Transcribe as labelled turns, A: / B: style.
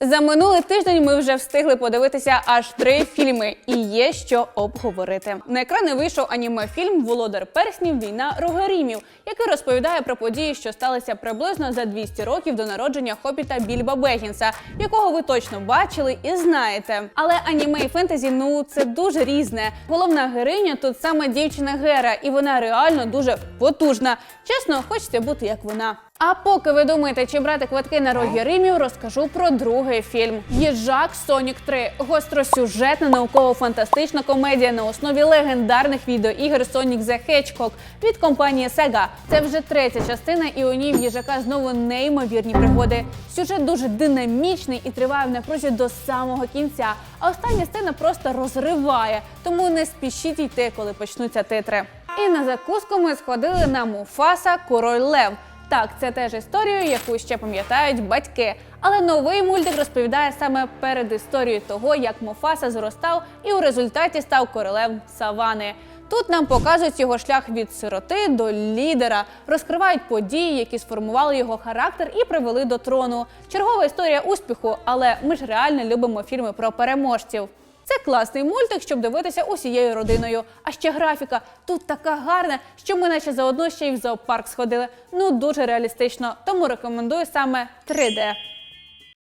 A: За минулий тиждень ми вже встигли подивитися аж три фільми, і є що обговорити. На екрани вийшов аніме-фільм Володар перснів Війна Рогорімів, який розповідає про події, що сталися приблизно за 200 років до народження хобіта Більба Бегінса, якого ви точно бачили і знаєте. Але аніме і фентезі ну це дуже різне. Головна героїня тут саме дівчина Гера, і вона реально дуже потужна. Чесно, хочеться бути як вона. А поки ви думаєте, чи брати квитки на роги Римів, розкажу про другий фільм: Їжак Сонік 3. Гостросюжетна науково-фантастична комедія на основі легендарних відеоігр Sonic the Hedgehog від компанії Sega. Це вже третя частина, і у ній в їжака знову неймовірні пригоди. Сюжет дуже динамічний і триває в напрузі до самого кінця. А остання сцена просто розриває, тому не спішіть йти, коли почнуться титри. І на закуску ми сходили на Муфаса Король Лев. Так, це теж історію, яку ще пам'ятають батьки. Але новий мультик розповідає саме перед історією того, як Мофаса зростав і у результаті став королем Савани. Тут нам показують його шлях від сироти до лідера, розкривають події, які сформували його характер і привели до трону. Чергова історія успіху, але ми ж реально любимо фільми про переможців. Це класний мультик, щоб дивитися усією родиною. А ще графіка тут така гарна, що ми наче заодно ще й в зоопарк сходили. Ну дуже реалістично, тому рекомендую саме 3D.